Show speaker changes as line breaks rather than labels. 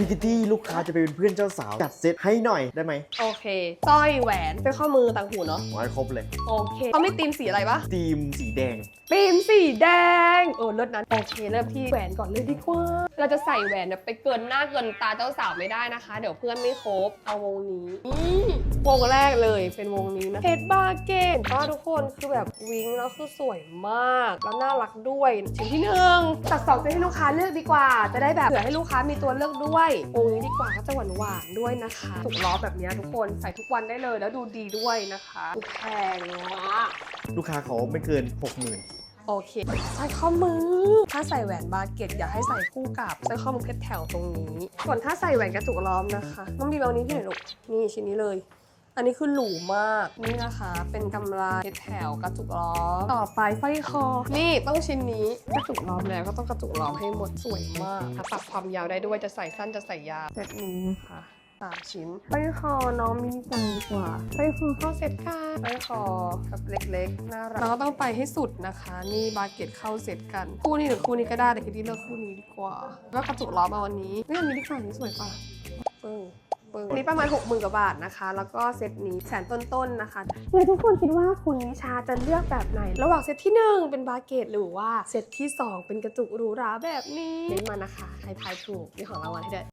พิกตี้ลูกค้าจะไปเป็นเพื่อนเจ้าสาวจัดเซตให้หน่อยได้ไหม
โอเคสร้อยแหวนเป็นข้อมือต่างหูเนาะ
ขอให้ครบเลย
โอเคเขาไม่ตีมสีอะไรปะ
ทีมสีแดง
ตีมสีแดงเออเลิศนั้นโอเคเริ่มที่แหวนก่อนเลยดีกว่า เราจะใส่แหวนแบบไปเกินหน้าเกินตาเจ้าสาวไม่ได้นะคะ เดี๋ยวเพื่อนไม่ครบเอาวงนี้อืมวงแรกเลยเป็นวงนี้นะเพชรบาเกนก็ทุกคนคือแบบวิงแล้วคือสวยมาก แล้วน่ารักด้วยชิ้นที่หนึ่งตัดสองจะให้ลูกค้าเลือกดีกว่า จะได้แบบเผื่อให้ลูกค้ามีตัวเลือกด้วยวงนี้ดีกว่าก็จะหวานหวานๆด้วยนะคะถูกล้อแบบเนี้ยทุกคนใส่ทุกวันได้เลยแล้วดูดีด้วยนะคะแพงมาก
ลูกค้าเขาไม่เกิน 60,000
โอเคสร้อยข้อมือ ถ้าใส่แหวนบาเก็ตอยากให้ใส่คู่กับสร้อยข้อมือเพชรแถวตรงนี้ ส่วนถ้าใส่แหวนกระจุกล้อมนะคะน้องบีมเอานี้ที่ไหนลูกนี่ชิ้นนี้เลย อันนี้คือหรูมากนี่นะคะ เป็นกำไรเพชรแถวกระจุกล้อมต่อไปสร้อยคอ นี่ต้องชิ้นนี้กระจุกล้อมแล้วก็ต้องกระจุกล้อมให้หมดสวยมากปรับความยาวได้ด้วยจะใส่สั้นจะใส่ยาวเซตนี้นะคะ สามชิ้นสร้อยคอน้องมินิจังดีกว่าสร้อยคอเข้าเซตกันสร้อยคอแบบเล็กๆน่ารักเราก็ต้องไปให้สุดนะคะ นี่บาเก็ตเข้าเซตกัน คู่นี้หรือคู่นี้ก็ได้แต่คิดที่เลือกคู่นี้ดีกว่า แล้วกระจุกล้อมมาวันนี้เฮ้ยอันนี้ดีกว่าอันนี้สวยป่ะปึ้งปึ้งอันนี้ประมาณ 6 0,000กว่าบาทนะคะ แล้วก็เซตนี้แสนต้นๆนะคะเลยทุกคนคิดว่าคุณนิชาจะเลือกแบบไหน ระหว่างเซตที่ 1 เป็นบาเกตหรือว่าเซตที่ 2 เป็นกระจุกหรูหราแบบนี้เน้นมานะคะ ใครทายถูกมีของรางวัลให้ด้วย